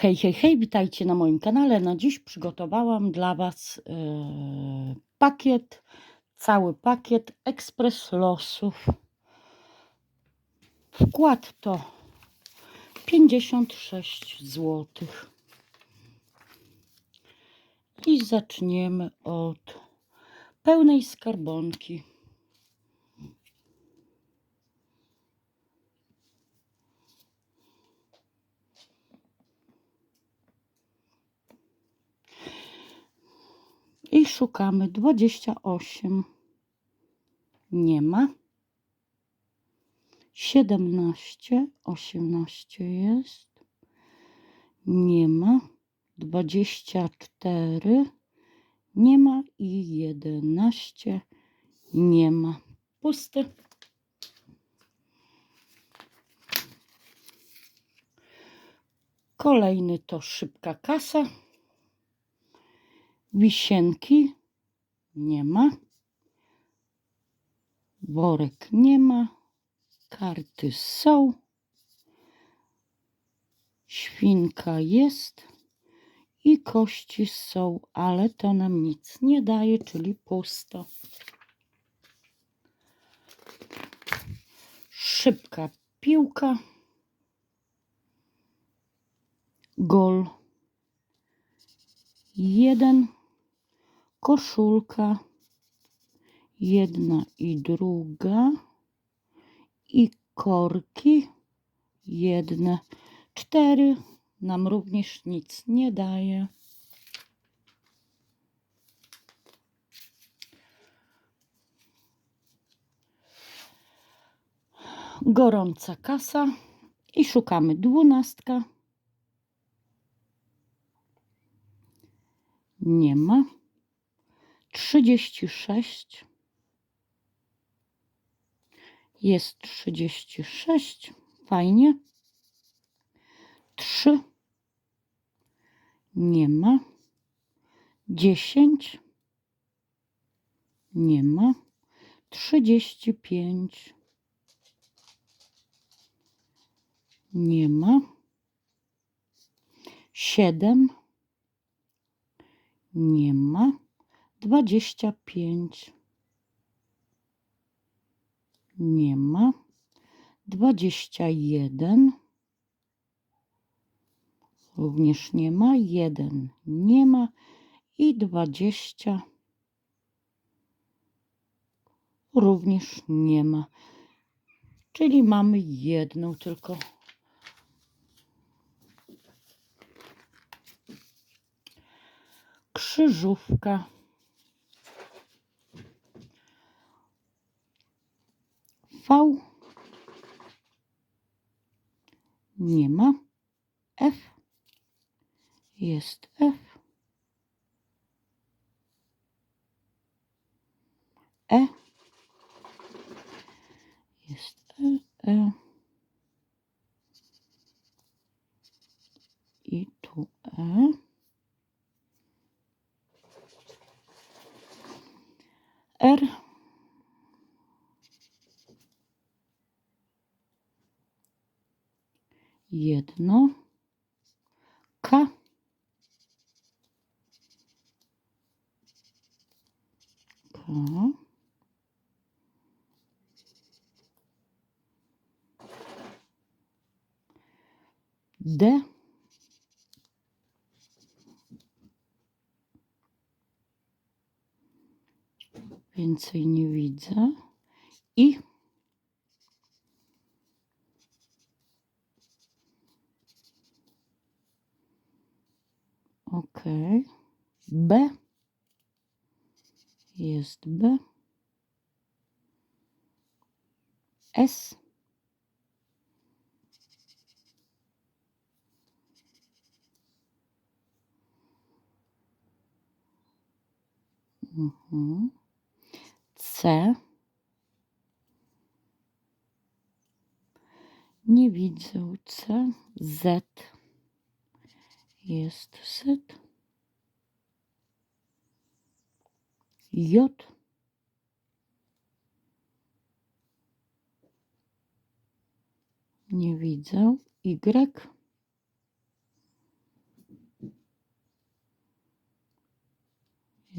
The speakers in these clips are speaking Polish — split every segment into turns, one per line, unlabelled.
Hej, hej, hej, witajcie na moim kanale. Na dziś przygotowałam dla Was e, pakiet, cały pakiet ekspres losów. Wkład to 56 zł. I zaczniemy od pełnej skarbonki. I szukamy 28. Nie ma. 17, 18 jest. Nie ma. 24. Nie ma. I 11. Nie ma. Pusty. Kolejny to szybka kasa. Wisienki nie ma. Worek nie ma. Karty są. Świnka jest. I kości są, ale to nam nic nie daje, czyli pusto. Szybka piłka. Gol. Jeden koszulka, jedna i druga, i korki, jedne, cztery, nam również nic nie daje. Gorąca kasa i szukamy dwunastka. Nie ma. 36. Jest 36. Fajnie. 3. Nie ma. 10. Nie ma. 35. Nie ma. 7. Nie ma. Dwadzieścia pięć. Nie ma. Dwadzieścia jeden. Również nie ma. Jeden nie ma. I dwadzieścia. Również nie ma. Czyli mamy jedną tylko. Krzyżówka. V. Nie ma. F. Jest F. E. Jest E. E. I tu E. R. Jedno. K. K. D. Więcej nie widzę. I. Ok. B. Jest B. S. Mhm. C. Nie widzę C. Z. Jest Z. J. Nie widzę. Y.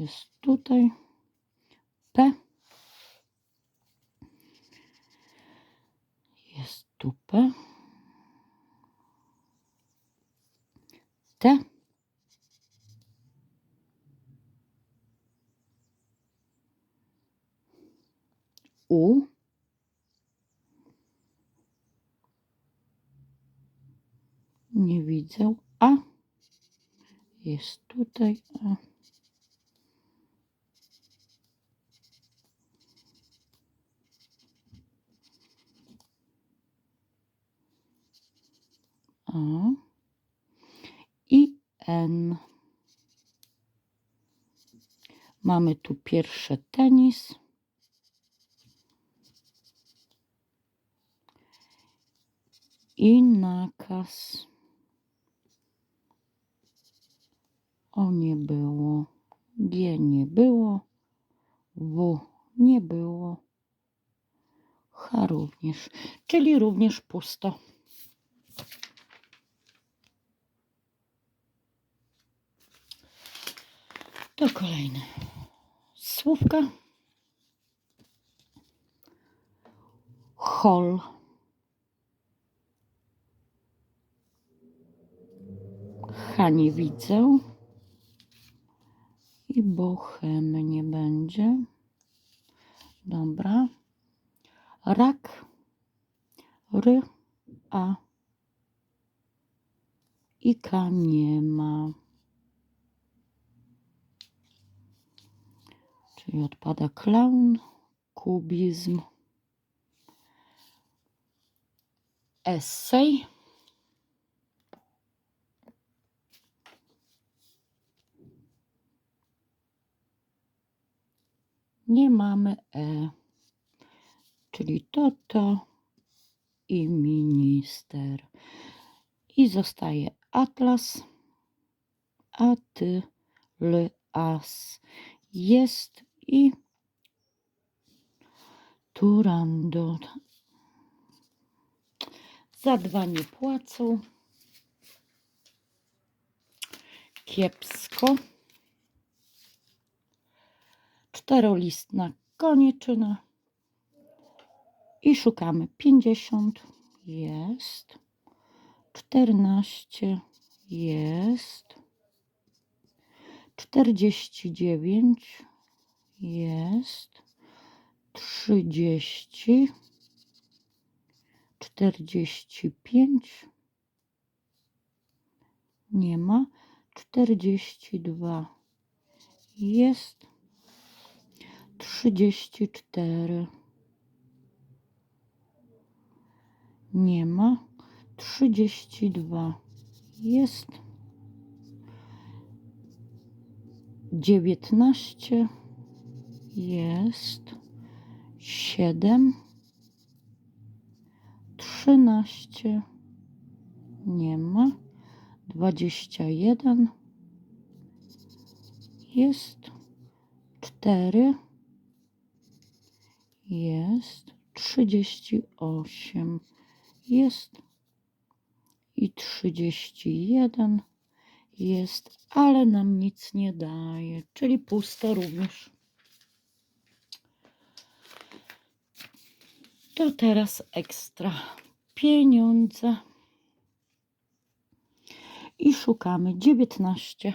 jest tutaj. P. Jest tu P. T. U. Nie widzę. A. Jest tutaj. A. I N. Mamy tu pierwsze tenis. I nakaz. O nie było. G nie było. W nie było. H również. Czyli również pusto. To kolejne słówka. Hol. H nie widzę. I bochem nie będzie. Dobra. Rak. Ry. A. I K nie ma. Czyli odpada klaun, kubizm, esej. Nie mamy E, czyli to, to i minister. I zostaje atlas, a ty, l, as jest i turandot. Za dwa nie płacą. Kiepsko. Czterolistna koniczyna. I szukamy 50. Jest. 14. Jest. 49 jest. 30 45 nie ma. 42 jest. 34 nie ma. 32 jest. Dziewiętnaście jest siedem trzynaście nie ma dwadzieścia jeden jest cztery jest trzydzieści osiem jest i trzydzieści jeden jest, ale nam nic nie daje, czyli pusto również. To teraz ekstra pieniądze. I szukamy 19.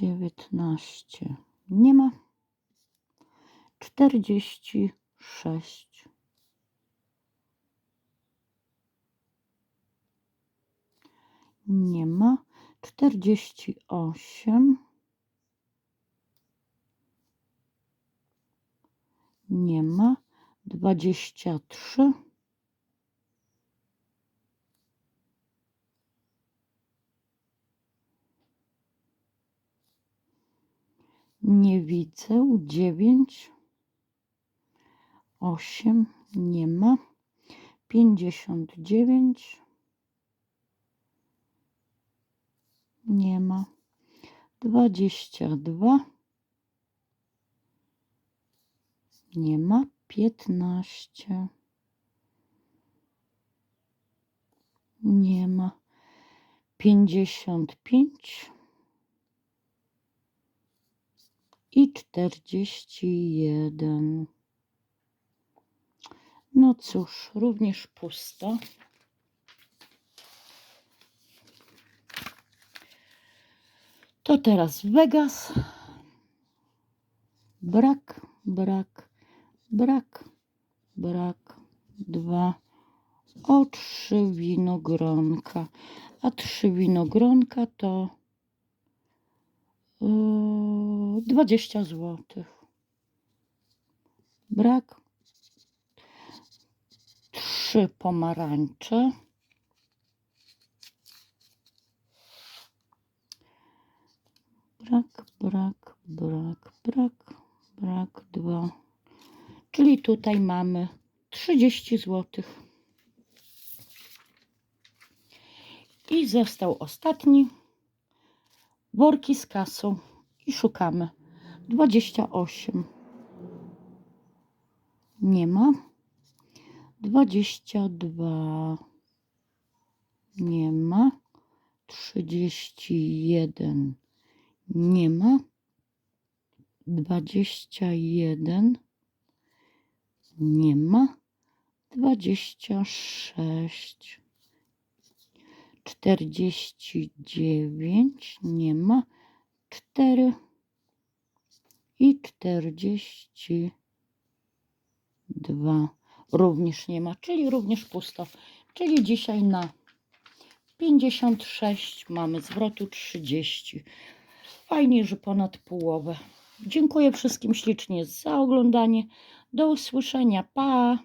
19 nie ma. 46 nie ma. 48 nie ma. 23 nie widzę. 9 8 nie ma. 59 nie ma. Dwadzieścia dwa. Nie ma. Piętnaście. Nie ma. Pięćdziesiąt pięć. i 41. No cóż, również pusto. To teraz Vegas. Brak, brak, brak, brak. Dwa. O trzy winogronka. A trzy winogronka to yy, 20 złotych. Brak. Trzy pomarańcze. Brak, brak, brak, brak, tutaj mamy 30 złotych. I został ostatni. Worki z kasą. I szukamy. 28. Nie ma. 22. Nie ma. 31. Nie ma. 21. Nie ma. 26. 49. Nie ma. 4. I 42. Również nie ma, czyli również pusto. Czyli dzisiaj na 56 mamy zwrotu 30. Fajnie, że ponad połowę. Dziękuję wszystkim ślicznie za oglądanie. Do usłyszenia. Pa!